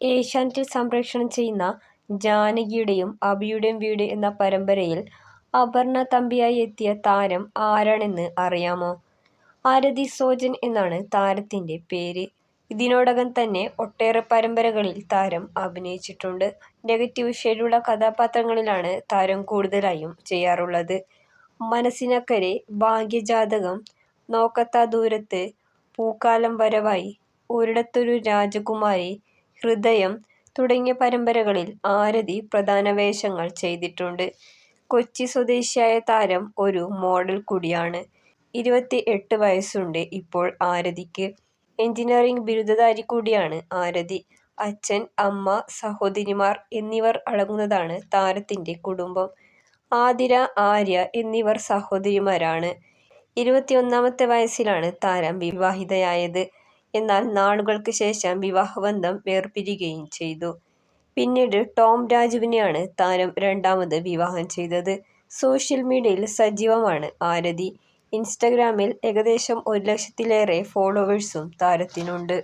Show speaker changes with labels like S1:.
S1: ഏഷ്യാനെറ്റിൽ സംപ്രേഷണം ചെയ്യുന്ന ജാനകിയുടെയും അഭിയുടെയും വീട് എന്ന പരമ്പരയിൽ അപർണ തമ്പിയായി എത്തിയ താരം ആരാണെന്ന് അറിയാമോ? ആരതി സോജൻ എന്നാണ് താരത്തിന്റെ പേര്. ഇതിനോടകം തന്നെ ഒട്ടേറെ പരമ്പരകളിൽ താരം അഭിനയിച്ചിട്ടുണ്ട്. നെഗറ്റീവ് ഷെയ്ഡുള്ള കഥാപാത്രങ്ങളിലാണ് താരം കൂടുതലായും ചെയ്യാറുള്ളത്. മനസ്സിനക്കരെ, ഭാഗ്യജാതകം, നോക്കത്താ ദൂരത്ത്, പൂക്കാലം വരവായി, ഒരിടത്തൊരു രാജകുമാരി, ഹൃദയം തുടങ്ങിയ പരമ്പരകളിൽ ആരതി പ്രധാന വേഷങ്ങൾ ചെയ്തിട്ടുണ്ട്. കൊച്ചി സ്വദേശിയായ താരം ഒരു മോഡൽ കൂടിയാണ്. ഇരുപത്തിഎട്ട് വയസ്സുണ്ട് ഇപ്പോൾ ആരതിക്ക്. എഞ്ചിനീയറിംഗ് ബിരുദധാരി കൂടിയാണ് ആരതി. അച്ഛൻ, അമ്മ, സഹോദരിമാർ എന്നിവർ അടങ്ങുന്നതാണ് താരത്തിന്റെ കുടുംബം. ആതിര, ആര്യ എന്നിവർ സഹോദരിമാരാണ്. ഇരുപത്തിയൊന്നാമത്തെ വയസ്സിലാണ് താരം വിവാഹിതയായത്. എന്നാൽ നാളുകൾക്ക് ശേഷം വിവാഹബന്ധം വേർപിരിയുകയും ചെയ്തു. പിന്നീട് ടോം രാജുവിനെയാണ് താരം രണ്ടാമത് വിവാഹം ചെയ്തത്. സോഷ്യൽ മീഡിയയിൽ സജീവമാണ് ആരതി. ഇൻസ്റ്റഗ്രാമിൽ ഏകദേശം ഒരു ലക്ഷത്തിലേറെ ഫോളോവേഴ്സും താരത്തിനുണ്ട്.